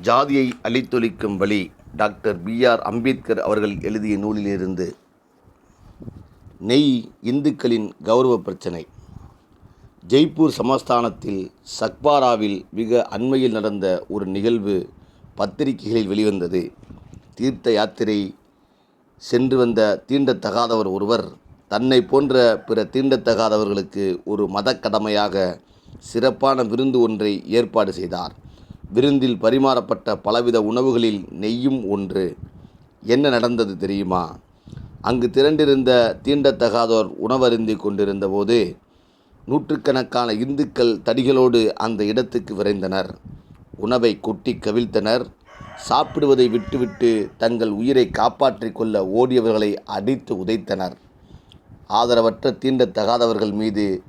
ஜாதியை அழித்தொழிக்கும் வழி doctor PR Ambedkar அவர்கள் எழுதிய நூலிலிருந்து. நெய் இந்துக்களின் கௌரவ பிரச்சனை. ஜெய்ப்பூர் சமஸ்தானத்தில் சக்பாராவில் மிக அண்மையில் நடந்த ஒரு நிகழ்வு பத்திரிகைகளில் வெளிவந்தது. தீர்த்த யாத்திரை சென்று வந்த தீண்டத்தகாதவர் ஒருவர் தன்னை போன்ற பிற தீண்டத்தகாதவர்களுக்கு ஒரு மதக்கடமையாக சிறப்பான விருந்து ஒன்றை ஏற்பாடு செய்தார். விருந்தில் பரிமாறப்பட்ட பலவித உணவுகளில் நெய்யும் ஒன்று. என்ன நடந்தது தெரியுமா? அங்கு திரண்டிருந்த தீண்டத்தகாதோர் உணவருந்தி கொண்டிருந்த போது நூற்றுக்கணக்கான இந்துக்கள் தடிகளோடு அந்த இடத்துக்கு விரைந்தனர். உணவை கொட்டி கவிழ்த்தனர். சாப்பிடுவதை விட்டுவிட்டு தங்கள் உயிரை காப்பாற்றிக் கொள்ள ஓடியவர்களை அடித்து உதைத்தனர். ஆதரவற்ற தீண்டத்தகாதவர்கள் மீது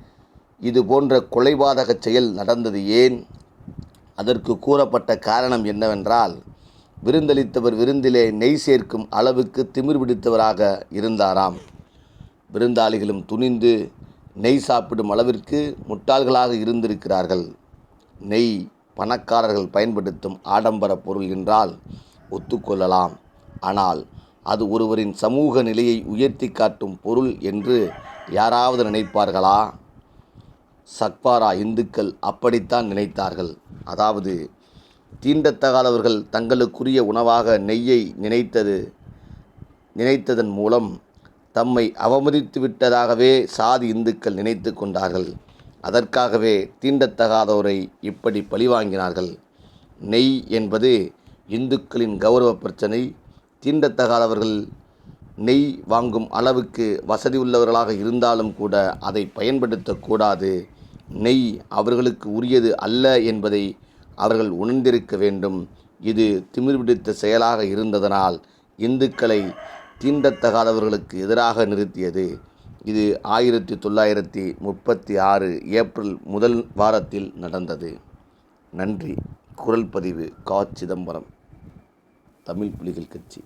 இது போன்ற கொலைபாதக செயல் நடந்தது ஏன்? அதற்கு கூறப்பட்ட காரணம் என்னவென்றால் விருந்தளித்தவர் விருந்திலே நெய் சேர்க்கும் அளவுக்கு திமிர் பிடித்தவராக இருந்தாராம். விருந்தாளிகளும் துணிந்து நெய் சாப்பிடும் அளவிற்கு முட்டாள்களாக இருந்திருக்கிறார்கள். நெய் பணக்காரர்கள் பயன்படுத்தும் ஆடம்பர பொருள் என்றால் ஒத்துக்கொள்ளலாம். ஆனால் அது ஒருவரின் சமூக நிலையை உயர்த்தி காட்டும் பொருள் என்று யாராவது நினைப்பார்களா? சக்வாரா இந்துக்கள் அப்படித்தான் நினைத்தார்கள். அதாவது தீண்டத்தகாதவர்கள் தங்களுக்குரிய உணவாக நெய்யை நினைத்தது நினைத்ததன் மூலம் தம்மை அவமதித்து விட்டதாகவே சாதி இந்துக்கள் நினைத்து கொண்டார்கள். அதற்காகவே தீண்டத்தகாதோரை இப்படி பழிவாங்கினார்கள். நெய் என்பது இந்துக்களின் கௌரவ பிரச்சனை. தீண்டத்தகாதவர்கள் நெய் வாங்கும் அளவுக்கு வசதி உள்ளவர்களாக இருந்தாலும் கூட அதை பயன்படுத்தக்கூடாது. நெய் அவர்களுக்கு உரியது அல்ல என்பதை அவர்கள் உணர்ந்திருக்க வேண்டும். இது திமிர் பிடித்த செயலாக இருந்ததனால் இந்துக்களை தீண்டத்தகாதவர்களுக்கு எதிராக நிறுத்தியது. இது ஆயிரத்தி தொள்ளாயிரத்தி முப்பத்தி ஆறு ஏப்ரல் முதல் வாரத்தில் நடந்தது. நன்றி. குரல் பதிவு கா. சிதம்பரம். தமிழ் புலிகள் கட்சி.